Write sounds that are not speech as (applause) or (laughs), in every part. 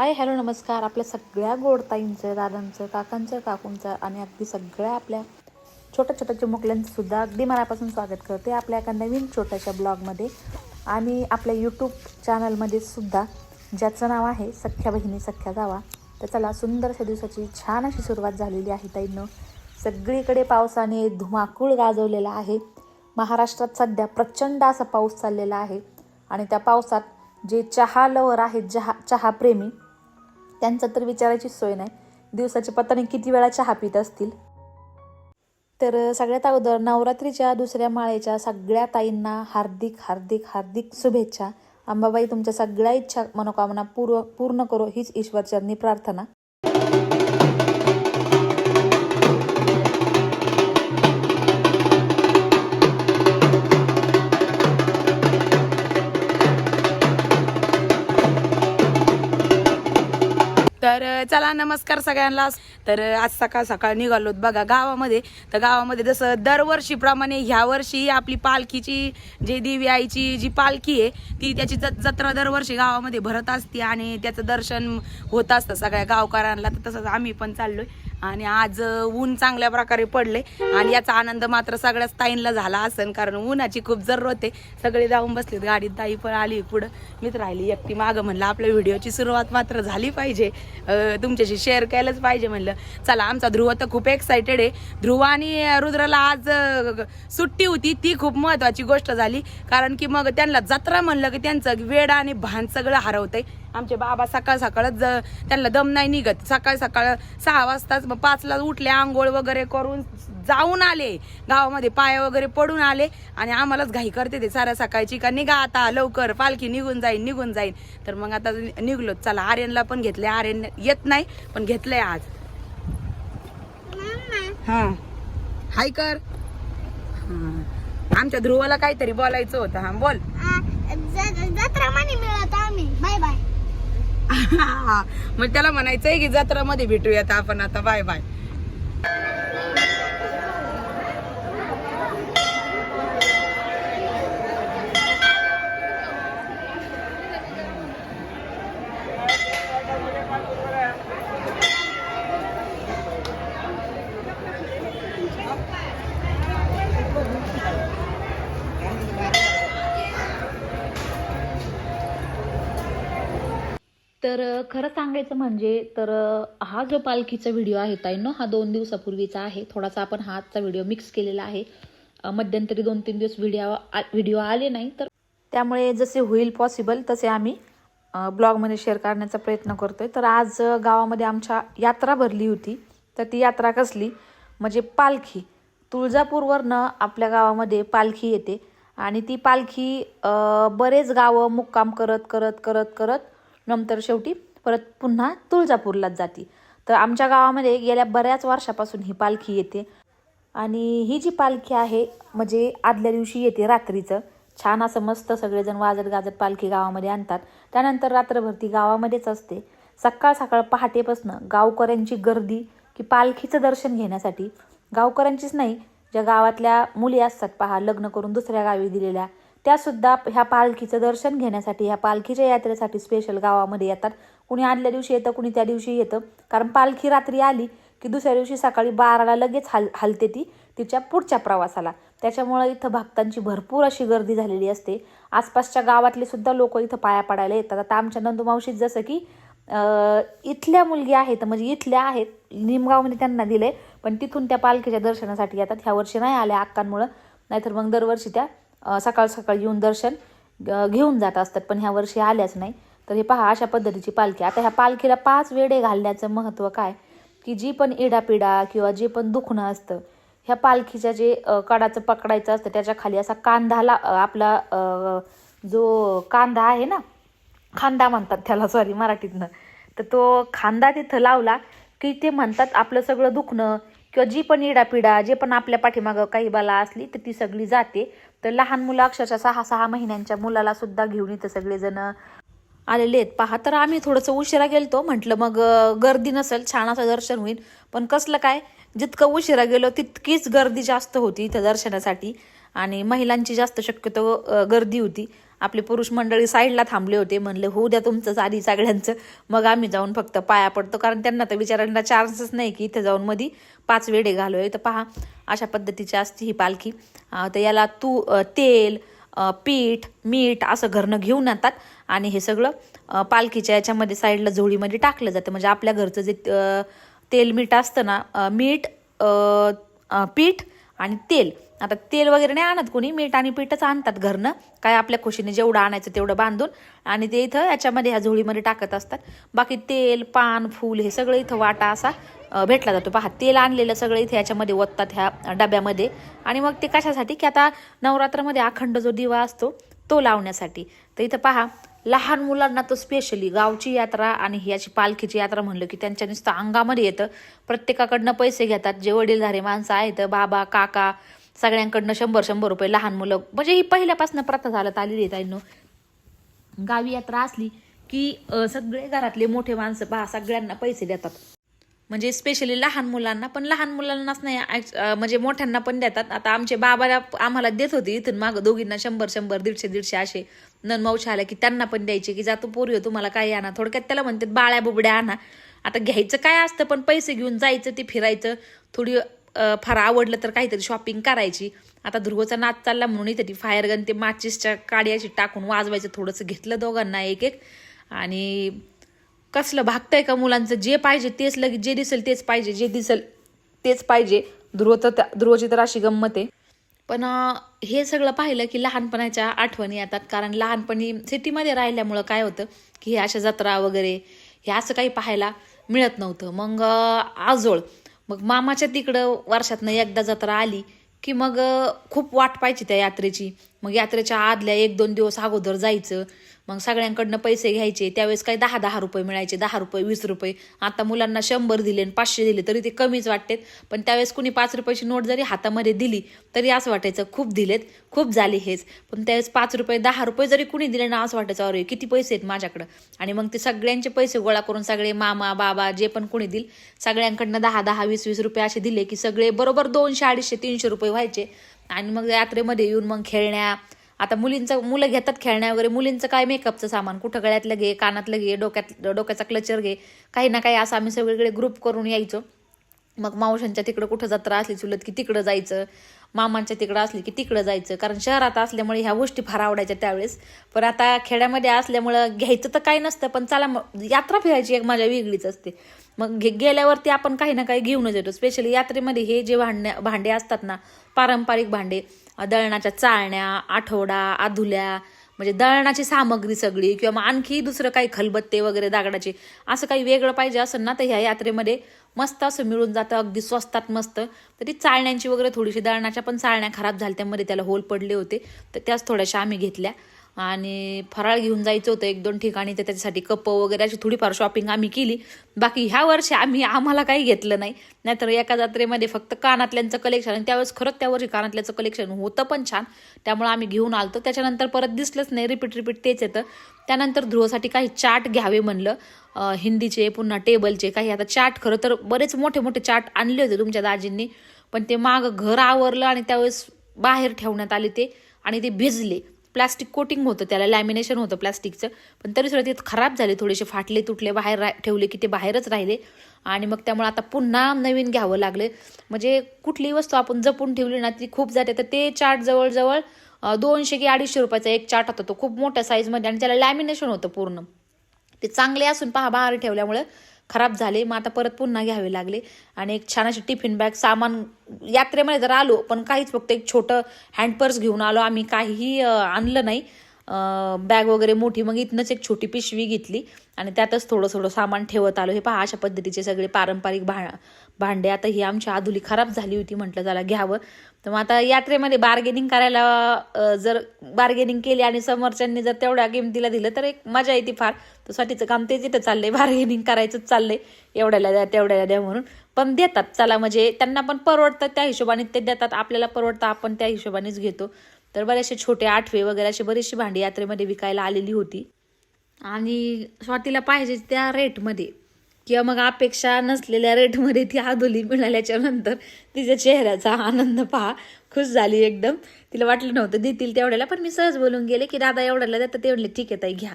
Hi hello नमस्कार. आपल्या सगळ्या गोडताईंचं दादांचं काकांचं काकूंचं आणि अगदी सगळ्या आपल्या छोट्या छोट्या चिमुकल्यांचं सुद्धा अगदी मनापासून स्वागत करते आपल्या एका नवीन छोट्याशा ब्लॉगमध्ये. आणि आपल्या यूट्यूब चॅनलमध्ये सुद्धा ज्याचं नाव आहे सख्या बहिणी सख्या गावा तर चला सुंदरशा दिवसाची छान अशी सुरुवात झालेली आहे ताईंनो. सगळीकडे पावसाने धुमाकूळ गाजवलेला आहे. महाराष्ट्रात सध्या प्रचंड असा पाऊस चाललेला आहे. आणि त्या पावसात जे चहा लवर आहेत चहा चहाप्रेमी त्यांचं तर विचारायची सोय नाही. दिवसाचे पत्ताने किती वेळा चहा पित असतील? तर सगळ्यात अगोदर नवरात्रीच्या दुसऱ्या माळेच्या सगळ्या ताईंना हार्दिक हार्दिक हार्दिक शुभेच्छा. अंबाबाई तुमच्या सगळ्या इच्छा मनोकामना पूर्व पूर्ण करो हीच ईश्वरचरणी प्रार्थना. तर चला नमस्कार सगळ्यांना. तर आज सकाळ सकाळ निघालोत बघा गावामध्ये. तर गावामध्ये जसं दरवर्षीप्रमाणे ह्या वर्षी आपली पालखीची जी देवी आईची जी पालखी आहे ती त्याची जत्रा दरवर्षी गावामध्ये भरत असते आणि त्याचं दर्शन होत असतं सगळ्या गावकऱ्यांना. तर तसंच आम्ही पण चाललोय. आणि आज ऊन चांगल्या प्रकारे पडले आणि याचा आनंद मात्र सगळ्याच ताईंला झाला असेल कारण उन्हाची खूप जरूर होते सगळे जाऊन बसलेत गाडीत ताई पण आली पुढं. मीच राहिली एकटी मागं म्हणलं आपल्या व्हिडिओची सुरुवात मात्र झाली पाहिजे. तुमच्याशी शेअर केलंच पाहिजे म्हणलं. चला आमचा ध्रुव तर खूप एक्सायटेड आहे. ध्रुव आणि रुद्राला आज सुट्टी होती. ती खूप महत्वाची गोष्ट झाली. कारण की मग त्यांना जत्रा म्हणलं की त्यांचं वेड आणि भान सगळं हरवतंय. आमचे बाबा सकाळ सकाळच ज- त्यांना दम नाही निघत. सकाळ सकाळ सहा वाजताच मग पाचला उठले आंघोळ वगैरे करून जाऊन आले. गावामध्ये पाय वगैरे पडून आले आणि आम्हालाच घाई करते ते. साऱ्या सकाळची का निघा आता लवकर. पालखी निघून जाईन निघून जाईन. तर मग आता निघलो. चला आर्यनला पण घेतले. आर्यन येत नाही पण घेतलंय आज. हा. हाय कर. हा. आमच्या ध्रुवाला काहीतरी बोलायचं होतं. हा बोल. जत्रा म्हणे मिळत आम्ही. Bye bye. (laughs) मग त्याला म्हणायचंय की जत्रामध्ये भेटूयात आपण आता. Bye bye. तर खरं सांगायचं म्हणजे तर हा जो पालखीचा व्हिडिओ आहे ताईंनो हा दोन दिवसापूर्वीचा आहे. थोडासा आपण हा आजचा व्हिडिओ मिक्स केलेला आहे. मध्यंतरी दोन तीन दिवस व्हिडिओ व्हिडिओ आले नाही तर त्यामुळे जसे होईल पॉसिबल तसे आम्ही ब्लॉगमध्ये शेअर करण्याचा प्रयत्न करतोय. तर आज गावामध्ये आमच्या यात्रा भरली होती. तर ती यात्रा कसली? म्हणजे पालखी. तुळजापूरवरनं आपल्या गावामध्ये पालखी येते. आणि ती पालखी बरेच गावं मुक्काम करत करत करत करत नंतर शेवटी परत पुन्हा तुळजापूरलाच जाते. तर आमच्या गावामध्ये गेल्या बऱ्याच वर्षापासून ही पालखी येते. आणि ही जी पालखी आहे म्हणजे आदल्या दिवशी येते रात्रीचं. छान असं मस्त सगळेजण वाजत गाजत पालखी गावामध्ये आणतात. त्यानंतर रात्रभर ती गावामध्येच असते. सकाळ सकाळ पहाटेपासनं गावकऱ्यांची गर्दी की पालखीचं दर्शन घेण्यासाठी. गावकऱ्यांचीच नाही ज्या गावातल्या मुली असतात पहा लग्न करून दुसऱ्या गावी दिलेल्या. त्यासुद्धा ह्या पालखीचं दर्शन घेण्यासाठी ह्या पालखीच्या यात्रेसाठी स्पेशल गावामध्ये येतात. कुणी आदल्या दिवशी येतं कुणी त्या दिवशी येतं. कारण पालखी रात्री आली की दुसऱ्या दिवशी सकाळी बाराला लगेच हल हलते ती तिच्या पुढच्या प्रवासाला. त्याच्यामुळं इथं भक्तांची भरपूर अशी गर्दी झालेली असते. आसपासच्या गावातले सुद्धा लोक इथं पाया पडायला येतात. आता आमच्या नंदुमावशीत जसं की इथल्या मुलगी आहेत म्हणजे इथल्या आहेत निमगावमध्ये त्यांना दिले पण तिथून त्या पालखीच्या दर्शनासाठी येतात. ह्या वर्षी नाही आल्या अक्कांमुळं नाहीतर मग दरवर्षी त्या सकाळ सकाळ येऊन दर्शन घेऊन जात असतात पण ह्या वर्षी आल्याच नाही. तर हे पहा अशा पद्धतीची पालखी. आता ह्या पालखीला पाच वेडे घालण्याचं महत्त्व काय? की जी पण इडापिडा किंवा जे पण दुखणं असतं ह्या पालखीच्या जे कडाचं पकडायचं असतं त्याच्याखाली असा कांदाला आपला जो कांदा आहे ना खांदा म्हणतात त्याला सॉरी मराठीतनं. तर तो खांदा तिथं लावला की ते म्हणतात आपलं सगळं दुखणं किंवा जी पण इडापिडा जे पण आपल्या पाठीमागं काही बाला असली तर ती सगळी जाते. तर लहान मुलं अक्षरशः सहा सहा महिन्यांच्या मुलाला सुद्धा घेऊन इथं सगळेजण आलेले आहेत. पहा तर आम्ही थोडंसं उशिरा गेलतो. म्हटलं मग गर्दी नसेल छान असं दर्शन होईल. पण कसलं काय जितकं उशिरा गेलो तितकीच गर्दी जास्त होती इथं दर्शनासाठी. आणि महिलांची जास्त शक्यतो गर्दी होती. आपले पुरुष मंडळी साईडला थांबले होते म्हणले होऊ द्या तुमचंच आधी सगळ्यांचं. मग आम्ही जाऊन फक्त पाया पडतो. कारण त्यांना तर विचारांना चान्सच नाही की इथं जाऊन मधी पाच वेडे घालूया. तर पहा अशा पद्धतीची असते ही पालखी. तर याला तू तेल पीठ मीठ असं घरनं घेऊन येतात आणि हे सगळं पालखीच्या याच्यामध्ये साईडला झोळीमध्ये टाकलं जातं. म्हणजे आपल्या घरचं जे तेल मीठ असतं ना मीठ पीठ आणि तेल आता तेल वगैरे नाही आणत कोणी मीठ आणि पीठच आणतात घरनं. काय आपल्या खुशीने जेवढं आणायचं तेवढं बांधून आणि ते इथं याच्यामध्ये ह्या झोळीमध्ये टाकत असतात. बाकी तेल पान फूल हे सगळं इथं वाटा असा भेटला जातो. पहा तेल आणलेलं सगळं इथे याच्यामध्ये ओततात ह्या डब्यामध्ये. आणि मग ते कशासाठी? की आता नवरात्रामध्ये अखंड जो दिवा असतो तो लावण्यासाठी. तर इथं पहा लहान मुलांना तर स्पेशली गावची यात्रा आणि ही याची पालखीची यात्रा म्हणलं की त्यांच्या नुसतं अंगामध्ये येतं. प्रत्येकाकडनं पैसे घेतात. जे वडीलधारे माणसं आहेत बाबा काका सगळ्यांकडनं शंभर शंभर रुपये लहान मुलं म्हणजे ही पहिल्यापासून प्रथा चालत आलेली आहे ताईंनो. गावी यात्रा असली की सगळे घरातले मोठे माणसं पहा सगळ्यांना पैसे देतात. म्हणजे स्पेशली लहान मुलांना पण लहान मुलांनाच नाही म्हणजे मोठ्यांना पण देतात. आता आमचे बाबाला आम्हाला देत होते इथून मागं दोघींना शंभर शंभर दीडशे दीडशे असे. नन मावशी आल्या की त्यांना पण द्यायचे की जातो पोरी हो तुम्हाला काय आणा. थोडक्यात त्याला म्हणतात बाळ्या बुबड्या आणा. आता घ्यायचं काय असतं पण पैसे घेऊन जायचं ते फिरायचं. थोडी फार आवडलं तर काहीतरी शॉपिंग करायची. आता ध्रुवचा नाच चालला म्हणून तरी फायर गन ते माचीसच्या काडी अशी टाकून वाजवायचं थोडंसं घेतलं दोघांना एक एक. आणि कसलं भागतंय का मुलांचं? जे पाहिजे तेच लगेच जे दिसेल तेच पाहिजे जे दिसेल तेच पाहिजे. ध्रुव तर ध्रुवची तर अशी गंमत आहे. पण हे सगळं पाहिलं की लहानपणाच्या आठवणी येतात. कारण लहानपणी सिटीमध्ये राहिल्यामुळं काय होतं की हे अशा जत्रा वगैरे हे असं काही पाहायला मिळत नव्हतं. मग आजोळ मग मामाच्या तिकडं वर्षातनं एकदा जत्रा आली की मग खूप वाट पाहायची त्या यात्रेची. मग यात्रेच्या आदल्या एक दोन दिवस अगोदर जायचं. मग सगळ्यांकडनं पैसे घ्यायचे. त्यावेळेस काही दहा दहा रुपये मिळायचे. दहा रुपये वीस रुपये. आता मुलांना शंभर दिले आणि पाचशे दिले तरी ते कमीच वाटतेत. पण त्यावेळेस कुणी पाच रुपयाची नोट जरी हातामध्ये दिली तरी असं वाटायचं खूप दिलेत खूप झाले हेच. पण त्यावेळेस पाच रुपये दहा रुपये जरी कुणी दिले ना असं वाटायचं अरे किती पैसे आहेत माझ्याकडं? आणि मग ते सगळ्यांचे पैसे गोळा करून सगळे मामा बाबा जे पण कोणी दिल सगळ्यांकडनं दहा दहा वीस वीस रुपये असे दिले की सगळे बरोबर दोनशे अडीचशे तीनशे रुपये व्हायचे. आणि मग यात्रेमध्ये येऊन मग खेळण्या. आता मुलींचं मुलं घेतात खेळण्या वगैरे मुलींचं काय मेकअपचं सामान? कुठं गळ्यातलं घे कानातलं घे डोक्यात डोक्याचा क्लचर घे. काही ना काही असं आम्ही सगळीकडे ग्रुप करून यायचो. मग मावशांच्या तिकडं कुठं जत्रा असली चुलत की तिकडं जायचं मामांच्या तिकडं असली की तिकडं जायचं. कारण शहरात असल्यामुळे ह्या गोष्टी फार आवडायच्या त्यावेळेस. पण आता खेड्यामध्ये असल्यामुळं घ्यायचं तर काही नसतं पण चला मग यात्रा फिरायची एक माझ्या वेगळीच असते. मग घे गेल्यावरती आपण काही ना काही घेऊनच येतो. स्पेशली यात्रेमध्ये हे जे भांडण्या भांडे असतात ना पारंपरिक भांडे दळणाच्या चाळण्या आठवडा आधुल्या म्हणजे दळणाची सामग्री सगळी किंवा मग आणखी दुसरं काही खलबत्ते वगैरे दागडाचे असं काही वेगळं पाहिजे असं ना तर ह्या यात्रेमध्ये मस्त असं मिळून जातं अगदी स्वस्तात मस्त. तरी चाळण्यांची वगैरे थोडीशी दळणाच्या पण चाळण्या खराब झाल्या त्यामध्ये त्याला होल पडले होते. तर त्याच थोड्याशा आम्ही घेतल्या. आणि फराळ घेऊन जायचं होतं एक दोन ठिकाणी तर त्याच्यासाठी कप वगैरे अशी थोडीफार शॉपिंग आम्ही केली. बाकी ह्या वर्षी आम्ही आम्हाला काही घेतलं नाही. नाहीतर एका जत्रेमध्ये फक्त कानातल्यांचं कलेक्शन आणि त्यावेळेस खरंच त्या वर्षी कानातल्याचं कलेक्शन होतं पण छान. त्यामुळे आम्ही घेऊन आलतो. त्याच्यानंतर परत दिसलंच नाही. रिपीट रिपीट तेच येतं. त्यानंतर ध्रुवसाठी काही चाट घ्यावे म्हणलं. हिंदीचे पुन्हा टेबलचे काही. आता चाट खरं तर बरेच मोठे मोठे चाट आणले होते तुमच्या दाजींनी. पण ते मागं घर आवरलं आणि त्यावेळेस बाहेर ठेवण्यात आले ते आणि ते भिजले. प्लास्टिक कोटिंग होतं त्याला लॅमिनेशन होतं प्लास्टिकचं. पण तरी सुद्धा ते खराब झाले थोडेसे फाटले तुटले बाहेर रा ठेवले की ते बाहेरच राहिले. आणि मग त्यामुळे आता पुन्हा नवीन घ्यावं लागले. म्हणजे कुठलीही वस्तू आपण जपून ठेवली ना ती खूप जाते. तर ते चाट जवळजवळ दोनशे की अडीचशे रुपयाचा एक चाट होता. तो खूप मोठ्या साईजमध्ये आणि त्याला लॅमिनेशन होतं पूर्ण. ते चांगले असून पहा बाहेर ठेवल्यामुळे खराब झाले मग आता परत पुन्हा घ्यावे लागले. आणि एक छान अशी टिफिन बॅग सामान यात्रेमध्ये जर आलो पण काहीच फक्त एक छोटं हँडपर्स घेऊन आलो आम्ही काहीही आणलं नाही. बॅग वगैरे मोठी मग इथनंच एक छोटी पिशवी घेतली. आणि त्यातच थोडं थोडं सामान ठेवत आलो. हे पहा अशा पद्धतीचे सगळे पारंपरिक भा भांडे आता ही आमची आधुली खराब झाली होती म्हटलं त्याला घ्यावं. तर मग आता यात्रेमध्ये बार्गेनिंग करायला जर बार्गेनिंग केली आणि समोरच्यांनी जर तेवढ्या किमतीला दिलं तर एक मजा येते फार. तर स्वातीचं काम ते तिथं चाललंय बार्गेनिंग करायचंच चाललंय. एवढ्याला द्या तेवढ्याला द्या म्हणून. पण देतात चला म्हणजे त्यांना पण परवडतं त्या हिशोबाने ते देतात. आपल्याला परवडतं आपण त्या हिशोबानेच घेतो. तर बरेचसे छोटे आठवे वगैरे अशी बरीचशी भांडी यात्रेमध्ये विकायला आलेली होती. आणि स्वातीला पाहिजे त्या रेटमध्ये किंवा मग अपेक्षा नसलेल्या रेटमध्ये ती आदोली मिळाल्याच्या नंतर तिच्या चेहऱ्याचा आनंद पहा. खुश झाली एकदम. तिला वाटलं नव्हतं देतील तेवढ्याला पण मी सहज बोलून गेले की दादा एवढ्याला देतात ते म्हणले ठीक आहे ताई घ्या.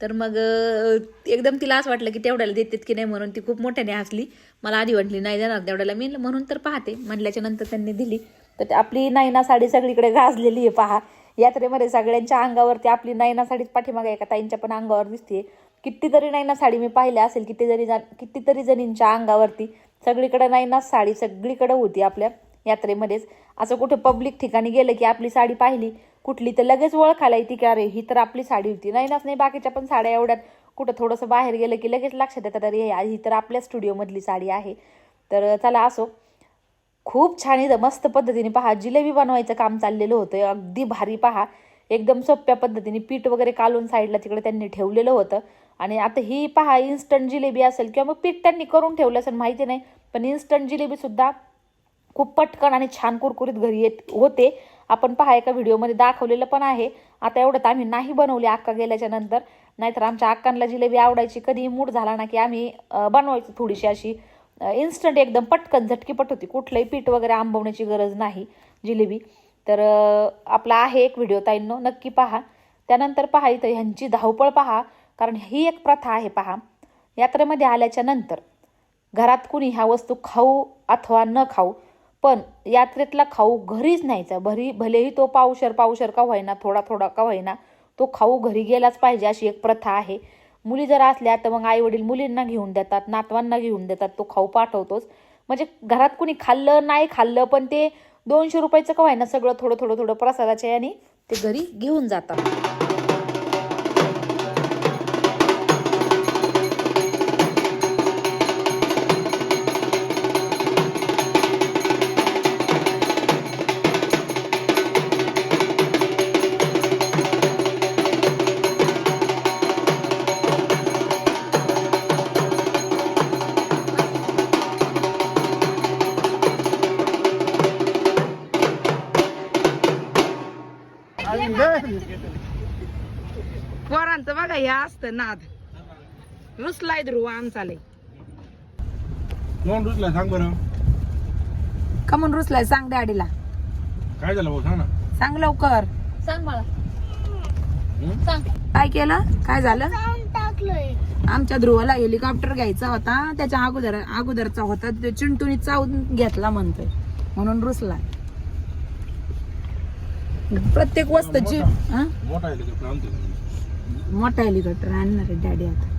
तर मग एकदम तिला असं वाटलं की तेवढ्याला देतात की नाही म्हणून ती खूप मोठ्याने हसली. मला आधी वाटली नाही देणार तेवढ्याला मी म्हणून तर पाहते. म्हटल्याच्या नंतर त्यांनी दिली. तर ते आपली नायना साडी सगळीकडे गाजलेली आहे पहा. यात्रेमध्ये सगळ्यांच्या अंगावरती आपली नायना साडीच पाठीमागे एका ताईंच्या पण अंगावर दिसते कितीतरी नाही ना साडी मी पाहिल्या असेल किती जरी कितीतरी जणींच्या अंगावरती सगळीकडे नायना साडी सगळीकडे होती आपल्या यात्रेमध्येच. असं कुठं पब्लिक ठिकाणी गेलं की आपली साडी पाहिली कुठली तर लगेच ओळखायला येते की अरे ही तर आपली साडी होती. नाहीनाच नाही बाकीच्या पण साड्या एवढ्यात. कुठं थोडंसं बाहेर गेलं की लगेच लक्षात येतात अरे ही तर आपल्या स्टुडिओमधली साडी आहे. तर चला असो. खूप छान इथं मस्त पद्धतीने पहा जिलेबी बनवायचं काम चाललेलं होतं. अगदी भारी पहा. एकदम सोप्या पद्धतीने पीठ वगैरे कालून साईडला तिकडे त्यांनी ठेवलेलं होतं. आणि आता ही पहा इन्स्टंट जिलेबी असेल किंवा मग पीठ त्यांनी करून ठेवलं असेल माहिती नाही पण इन्स्टंट जिलेबीसुद्धा खूप पटकन आणि छान कुरकुरीत घरी येत होते. आपण पहा एका व्हिडिओमध्ये दाखवलेलं पण आहे. आता एवढं तर आम्ही नाही बनवली अक्का गेल्याच्यानंतर. नाहीतर आमच्या अक्कांना जिलेबी आवडायची कधी मूड झाला ना की आम्ही बनवायचो थोडीशी अशी. इन्स्टंट एकदम पटकन झटकीपट होती. कुठलंही पीठ वगैरे आंबवण्याची गरज नाही जिलेबी. तर आपला आहे एक व्हिडिओ ताईंनो नक्की पहा. त्यानंतर पहा इथं ह्यांची धावपळ पहा. कारण ही एक प्रथा आहे पहा. यात्रेमध्ये आल्याच्यानंतर घरात कुणी ह्या वस्तू खाऊ अथवा न खाऊ पण यात्रेतला खाऊ घरीच न्यायचा भरी भलेही तो पावशर पावशर का होईना थोडा थोडा का होईना तो खाऊ घरी गेलाच पाहिजे अशी एक प्रथा आहे. मुली जर असल्या तर मग आई वडील मुलींना घेऊन देतात नातवांना घेऊन देतात तो खाऊ पाठवतोच. म्हणजे घरात कुणी खाल्लं नाही खाल्लं पण ते दोनशे रुपयाचं का होईना सगळं थोडं थोडं थोडं प्रसादाच्या याने ते घरी घेऊन जातात. असतं नाद. रुसलाय ध्रुव आमचा लय. कोण रुसला सांग बरं. का म्हणून रुसलाय सांग डॅडीला. काय झालं भाऊ? सांग ना. सांग लवकर. सांग मला. हं? सांग. काय केलं? काय झालं? टाकलोय. आमच्या ध्रुवाला हेलिकॉप्टर घ्यायचा होता. त्याच्या अगोदर अगोदरचा होता. तो चिंटूनी चावून घेतला म्हणतोय. म्हणून रुसला प्रत्येक वस्तूची हा? मोठा आहे मोठा हेलिकॉप्टर आणणार आहे डॅडी आता.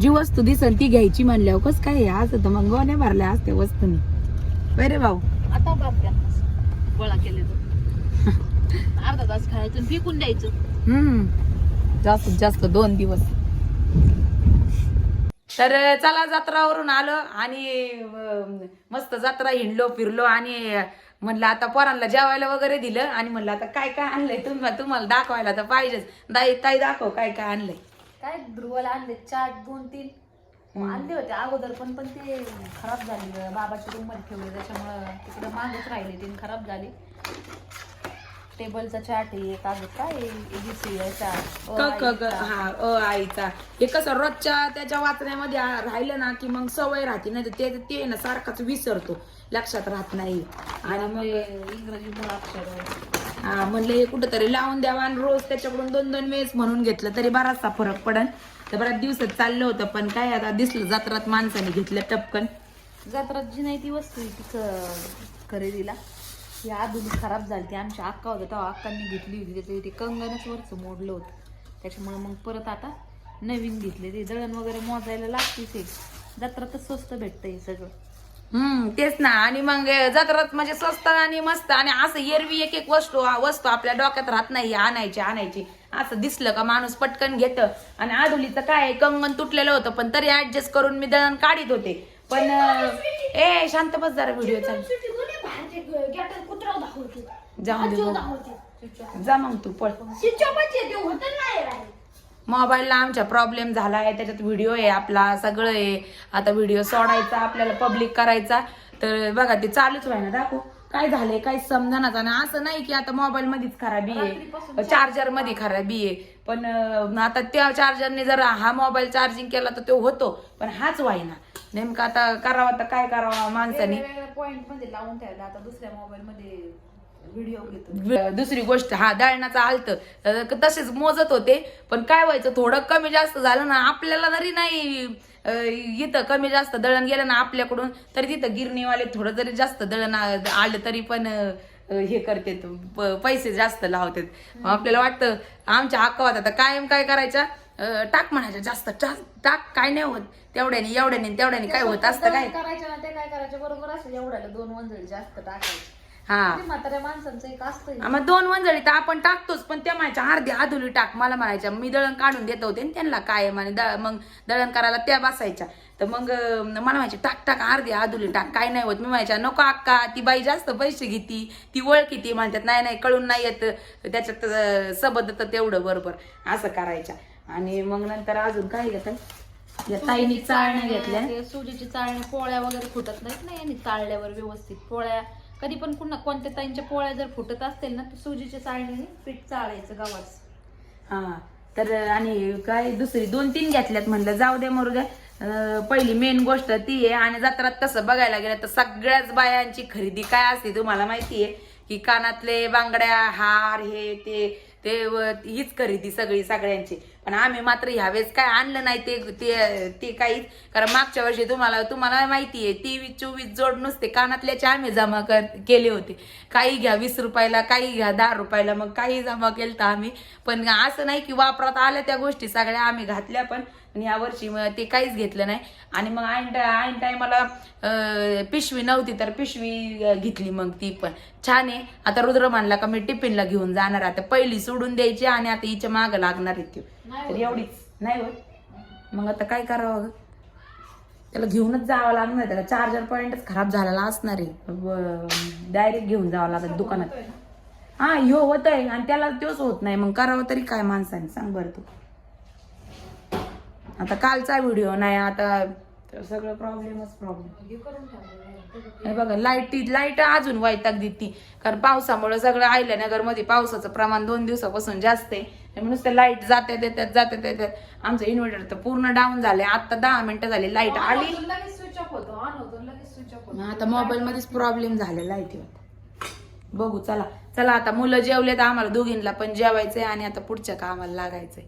जी वस्तू दिसल ती घ्यायची म्हणल्यावर कस काय? आज तर मग गोण्या भरल्या असते वस्तूनी. बरे भाऊ? आता बाप गोळा केले तर. अर्धा तास खायचं फेकून द्यायचं. हम्म. जास्तीत जास्त दोन दिवस. तर चला जत्रावरून आलो आणि मस्त जत्रा हिंडलो फिरलो आणि म्हणलं आता पोरांना जेवायला वगैरे दिलं आणि म्हणलं आता काय काय आणलंय? तुम्ही तुम्हाला दाखवायला तर पाहिजेच. दाई ताई दाखव काय काय आणलंय. काय ध्रुवाला आणले? चार दोन तीन. आणले होते. अगोदर पण पण ते खराब झाले. बाबाच्या रूममध्ये ठेवले. त्याच्यामुळं तिकडे मागच राहिले. ते खराब झाले. टेबलचा चार्ट आहे. कागद काय हा अ आईचा. हे कसं रोजच्या त्याच्या वाचण्यामध्ये राहिलं ना की मग सवय राहते. नाही ते ते ना सारखाच विसरतो. लक्षात राहत नाही. आणि मग इंग्रजी मुळाक्षर हा म्हणलं हे कुठंतरी लावून द्यावा आणि रोज त्याच्याकडून दोन दोन वेळेस म्हणून घेतलं तरी बराचसा फरक पडन. तर बऱ्याच दिवसात चाललं होतं पण काय आता दिसलं जत्रात माणसाने घेतलं टपकन. जत्रात जी नाही ती वस्तू आहे तिचं खरेदीला. ही आधुनिक खराब झाली ती आमच्या अक्का होत्या तेव्हा अक्कांनी घेतली होती. त्याच्या ते कंगनच वरचं मोडलं होतं. त्याच्यामुळे मग परत आता नवीन घेतले. ते दळण वगैरे मोजायला लागतेच हे जत्रातच स्वस्त भेटतं हे सगळं. हम्म तेच ना. आणि मग जत्रात म्हणजे स्वस्त आणि मस्त आणि असं एरवी एक एक वस्तू वस्तू आपल्या डोक्यात राहत नाही आणायची आणायची. असं दिसलं का माणूस पटकन घेतं. आणि आधुलीचं काय कंगन तुटलेलं होतं पण तरी ऍडजस्ट करून मी दळण काढीत होते. पण ए शांत बस जरा व्हिडिओ चालू. जा मग तू पळ. मोबाईलला आमच्या प्रॉब्लेम झालाय त्याच्यात व्हिडिओ आहे आपला सगळं आहे. आता व्हिडिओ सोडायचा आपल्याला पब्लिक करायचा. तर बघा ते चालूच व्हाय ना दाखव. काय झालंय काय समजणार आणि असं नाही की आता मोबाईल मध्येच खराबी आहे. चार्जरमध्ये खराबी आहे. पण आता त्या चार्जरने जर हा मोबाईल चार्जिंग केला तर तो होतो. पण हाच व्हायना नेमकं आता करावा तर काय करावा माणसाने? पॉइंटमध्ये लावून ठेवलं आता दुसऱ्या मोबाईल मध्ये व- दुसरी गोष्ट हा दळणाचं आलत. तसेच मोजत होते पण काय व्हायचं थोडं कमी जास्त झालं ना आपल्याला जरी नाही इथं कमी जास्त दळण गेलं ना आपल्याकडून तरी तिथं गिरणीवाले थोडं जरी जास्त दळण आलं तरी पण हे करते पैसे जास्त लावतात. आपल्याला वाटतं आमच्या अक्कावात आता कायम काय करायच्या टाक म्हणायच्या जास्त टाक काय नाही होत. तेवढ्याने एवढ्याने तेवढ्याने काय होत असतं काय? करायचं ना ते काय करायचं बरोबर असं एवढ्याला दोन जास्त टाकायचे. हा. ते म्हाताऱ्या माणसांचं एक असतं मग दोन वंजळी तर आपण टाकतोच पण त्या म्हणायच्या अर्धी आधुली टाक मला म्हणायच्या मी दळण काढून देत होते आणि त्यांना काय म्हणे द- मग दळण करायला त्या बसायच्या. तर मग अं, मला म्हणायचे टाक टाक अर्धी आधुली टाक काय नाही होत. मी म्हणायच्या नको अक्का ती बाई जास्त पैसे घेती ती ओळखी ती म्हणतात नाही नाही कळून नाही येत. त्याच्यात अं, सबद तर तेवढं बरोबर असं करायच्या. आणि मग नंतर अजून काय घेतात या ताईनी चाळण्या घेतल्या. ते सुजीची चाळणी पोळ्या वगैरे फुटत नाहीत ना यांनी चाळल्यावर व्यवस्थित पोळ्या कधी पण पुन्हा कोणत्या ताईंच्या पोळ्या जर फुटत असतील ना तर सुजीच्या चाळणीने पीठ चाळायचं गावाच हा तर आणि काय दुसरी दोन तीन घेतल्यात म्हणलं जाऊ दे मरू द्या अं, पहिली मेन गोष्ट ती आहे आणि जत्रात तसं बघायला गेलं तर सगळ्याच बायांची खरेदी काय असते तुम्हाला माहिती आहे की कानातले बांगड्या हार हे ते ते व- हीच खरेदी सगळी सगळ्यांची. पण आम्ही मात्र ह्यावेळेस काय आणलं नाही ते ते ते काहीच. कारण मागच्या वर्षी तुम्हाला तुम्हाला माहिती आहे तेवीस चोवीस जोड नुसते कानातल्याचे आम्ही जमा कर केले होते. काही घ्या वीस रुपयाला काही घ्या दहा रुपयाला मग काही जमा केलं तर आम्ही. पण असं नाही की वापरात आल्या त्या गोष्टी सगळ्या आम्ही घातल्या पण आणि या वर्षी मग ते काहीच घेतलं नाही. आणि मग ऐन ऐन टायमाला पिशवी नव्हती तर पिशवी घेतली मग ती पण. छान आहे. आता रुद्र म्हणला का मी टिफिनला घेऊन जाणार आता पहिली सोडून द्यायची आणि आता हिच्या मागं लागणार आहे ती तर एवढीच. नाही होत. मग आता काय करावं गं? त्याला घेऊनच जावं लागणार त्याला चार्जर पॉईंटच खराब झालेला असणार आहे. डायरेक्ट घेऊन जावं लागत दुकानात. हा ह्यो होतय. आणि त्याला तोच होत नाही. मग करावं तरी काय माणसाने? सांग बरं तू. आता कालचा व्हिडिओ नाही आता सगळं प्रॉब्लेमच प्रॉब्लेम हे बघा लाइट लाइट अजून वैताग देती. कारण पावसामुळे सगळं आयल्यानगरमध्ये पावसाचं प्रमाण दोन दिवसापासून जास्त आहे. म्हणून नुसतं लाइट जाते देतात जाते देतात आमचं इन्व्हर्टर तर पूर्ण डाऊन झाले आता दहा मिनिटं झाली लाइट आली. लगेच स्विच ऑफ होतो ऑन होतो लगेच स्विच ऑफ मग आता मोबाईल मध्येच प्रॉब्लेम आहे ते बघू चला. चला आता मुलं जेवले तर आम्हाला दोघींना पण जेवायचंय आणि आता पुढच्या कामाला लागायचंय.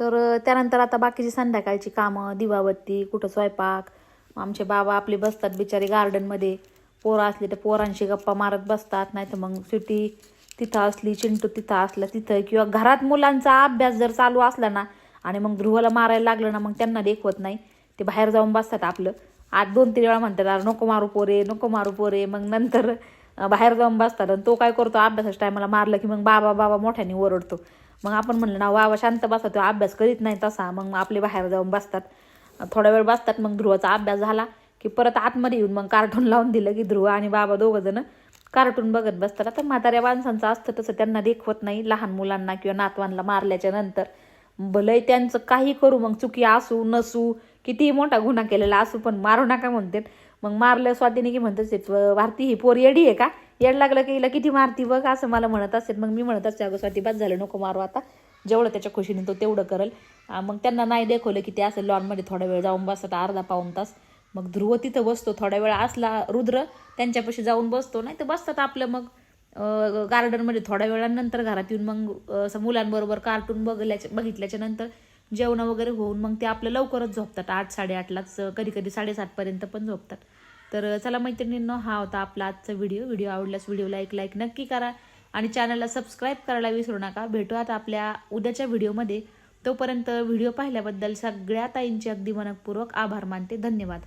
तर त्यानंतर आता बाकीची संध्याकाळची कामं दिवाबत्ती कुठं स्वयंपाक. आमचे बाबा आपले बसतात बिचारे गार्डनमध्ये पोरं असले तर पोरांशी गप्पा मारत बसतात नाही तर मग सुटी तिथं असली चिंटू तिथं असला तिथं. किंवा घरात मुलांचा अभ्यास जर चालू असला ना आणि मग ध्रुवाला मारायला लागलं ना मग त्यांना देखवत नाही. ते बाहेर जाऊन बसतात आपलं. आठ दोन तीन वेळा म्हणतात "अरे नको मारू पोरे नको मारू पोरे. मग नंतर बाहेर जाऊन बसतात. आणि तो काय करतो अभ्यासाच्या टायमाला मारलं की मग बाबा बाबा मोठ्याने ओरडतो. मग आपण म्हणलं ना बाबा शांत बसा तो अभ्यास करीत नाही तसा. मग आपले बाहेर जाऊन बसतात. थोडा वेळ बसतात मग ध्रुवाचा अभ्यास झाला की परत आतमध्ये येऊन मग कार्टून लावून दिलं की ध्रुव आणि बाबा दोघं जण कार्टून बघत बसतात. आता म्हाताऱ्या माणसांचं असतं तसं त्यांना देखवत नाही लहान मुलांना किंवा नातवांना मारल्याच्या नंतर. भलंय त्यांचं काही करू मग चुकी असू नसू कितीही मोठा गुन्हा केलेला असू पण मारू नका म्हणते मग मारलं स्वातीने की म्हणत असेल भारती ही पोर येडी आहे का? येड लागलं की हिला किती मारती बघ असं मला म्हणत असेल. मग मी म्हणत असते अगं स्वाती बस झालं नको मारू आता. जेवढं त्याच्या खुशीने तो तेवढं करेल. मग त्यांना नाही दाखवलं की ते असं लॉनमध्ये थोडा वेळ जाऊन बसतात अर्धा पाऊन तास. मग ध्रुव तिथं बसतो थोडा वेळ असला रुद्र त्यांच्यापाशी जाऊन बसतो नाही तर बसतात आपलं मग. गार्डनमध्ये थोड्या वेळानंतर घरात येऊन मग असं मुलांबरोबर कार्टून बघल्याच्या बघितल्याच्या नंतर जेवणं वगैरे होऊन मग ते आपलं लवकरच झोपतात. आठ साडेआठलाच कधी कधी साडेसातपर्यंत पण झोपतात. तर चला मैत्रिणींनो हा होता आपला आजचा व्हिडिओ. व्हिडिओ आवडल्यास व्हिडिओला एक लाईक नक्की करा आणि चॅनलला सबस्क्राईब करायला विसरू नका. भेटूयात आपल्या उद्याच्या व्हिडिओमध्ये. तोपर्यंत व्हिडिओ पाहिल्याबद्दल सगळ्या ताईंचे अगदी मनपूर्वक आभार मानते. धन्यवाद.